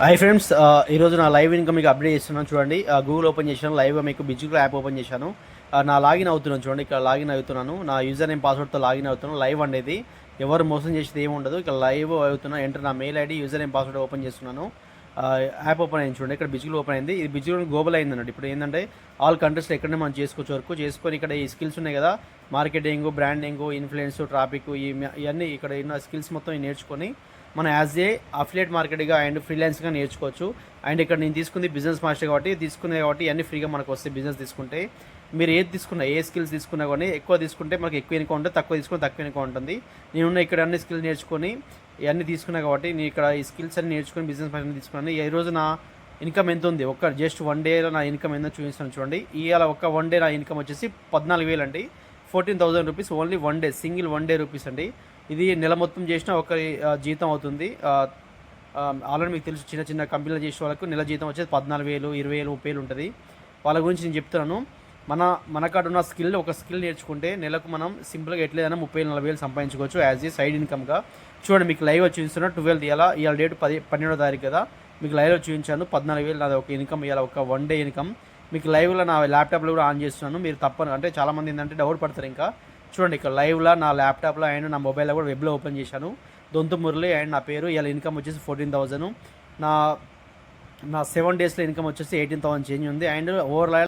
Hi friends uh, ఈరోజు నా live income మీకు అప్డేట్ చేస్తున్నాను. చూడండి uh, గూగుల్ ఓపెన్ చేశాను. లైవ్గా మీకు బిజికల్ యాప్ ఓపెన్ చేశాను. Uh, నా లాగిన్ అవుతున్నాను. చూడండి ఇక్కడ లాగిన్ అవుతున్నాను. నా యూజర్ నేమ్ పాస్వర్డ్తో లాగిన్ అవుతున్నాను. లైవ్ అనేది ఎవరు మోసం చేసేది ఏమి ఉండదు. ఇక్కడ లైవ్ అవుతున్నా ఎంటర్ నా mail ID user name password open చేస్తున్నాను యాప్ ఓపెన్ అయింది చూడండి ఇక్కడ బిజికల్ ఓపెన్ అయింది. ఇది బిజికల్ గ్లోబల్ అయింది అన్నట్టు. ఇప్పుడు ఏంటంటే ఆల్ కంట్రీస్లో ఎక్కడనే మనం చేసుకోవచ్చు వరకు చేసుకొని ఇక్కడ ఈ స్కిల్స్ ఉన్నాయి కదా. మార్కెటింగ్ బ్రాండింగ్ ఇన్ఫ్లుయెన్స్ ట్రాఫిక్ ఈ ఇవన్నీ ఇక్కడ ఉన్న స్కిల్స్ మొత్తం నేర్చుకొని మనం యాజ్ ఏ అఫిలియేట్ మార్కెట్గా అండ్ ఫ్రీలాన్స్గా నేర్చుకోవచ్చు. అండ్ ఇక్కడ నేను తీసుకుంది బిజినెస్ మాస్టర్ కాబట్టి తీసుకునే కాబట్టి అన్ని ఫ్రీగా మనకు వస్తాయి బిజినెస్ తీసుకుంటే. మీరు ఏది తీసుకున్నా ఏ స్కిల్స్ తీసుకున్నా కానీ ఎక్కువ తీసుకుంటే మనకు ఎక్కువ ఎనుకో ఉంటుంది తక్కువ తీసుకుంటే తక్కువ ఎనుకో ఉంటుంది. నేనున్న ఇక్కడ అన్ని స్కిల్స్ నేర్చుకొని ఇవన్నీ తీసుకున్నా కాబట్టి నేను ఇక్కడ ఈ స్కిల్స్ అన్ని నేర్చుకుని బిజినెస్ మాస్టర్ తీసుకున్నాను. ఈ రోజు నా ఇన్కమ్ ఎంత ఉంది? ఒక్క జస్ట్ వన్ డేలో నా ఇన్కమ్ ఎంత చూపిస్తాను చూడండి. ఇవాళ ఒక్క వన్ డే నా ఇన్కమ్ వచ్చేసి పద్నాలుగు వేలు అండి. Fourteen thousand rupees only one day single one day rupees అండి. ఇది నెల మొత్తం చేసిన ఒక జీతం అవుతుంది. ఆల్రెడీ మీకు తెలుసు చిన్న చిన్న కంపెనీలు చేసే వాళ్ళకు నెల జీతం వచ్చేది పద్నాలుగు వేలు ఇరవై వేలు ముప్పై వేలు ఉంటుంది. వాళ్ళ గురించి నేను చెప్తున్నాను. మన మనకాడ ఉన్న స్కిల్ ఒక స్కిల్ నేర్చుకుంటే నెలకు మనం సింపుల్గా ఎట్లేదైనా ముప్పై వేలు నలభై వేలు సంపాదించుకోవచ్చు యాజ్ ఏ సైడ్ ఇన్కమ్గా. చూడండి మీకు లైవ్ చూపిస్తున్నా ట్వెల్త్ ఇలా ఇవాళ డేట్ పది పన్నెండో తారీఖు కదా. మీకు లైవ్లో చూపించాను పద్నాలుగు వేలు నాది ఒక ఇన్కమ్ ఇవాళ ఒక వన్ డే ఇన్కమ్. మీకు లైవ్లో నా ల్యాప్టాప్లో కూడా ఆన్ చేస్తున్నాను. మీరు తప్పను అంటే చాలామంది ఏంటంటే డౌట్ పడతారు ఇంకా. చూడండి ఇక్కడ లైవ్లో నా ల్యాప్టాప్లో అండ్ నా మొబైల్లో కూడా వెబ్లో ఓపెన్ చేశాను. దొంతు మురళి అండ్ నా పేరు ఇలా ఇన్కమ్ వచ్చేసి ఫోర్టీన్ థౌజండ్ నా నా సెవెన్ డేస్లో ఇన్కమ్ వచ్చేసి ఎయిటీన్ థౌసండ్ చేంజ్ ఉంది. And overall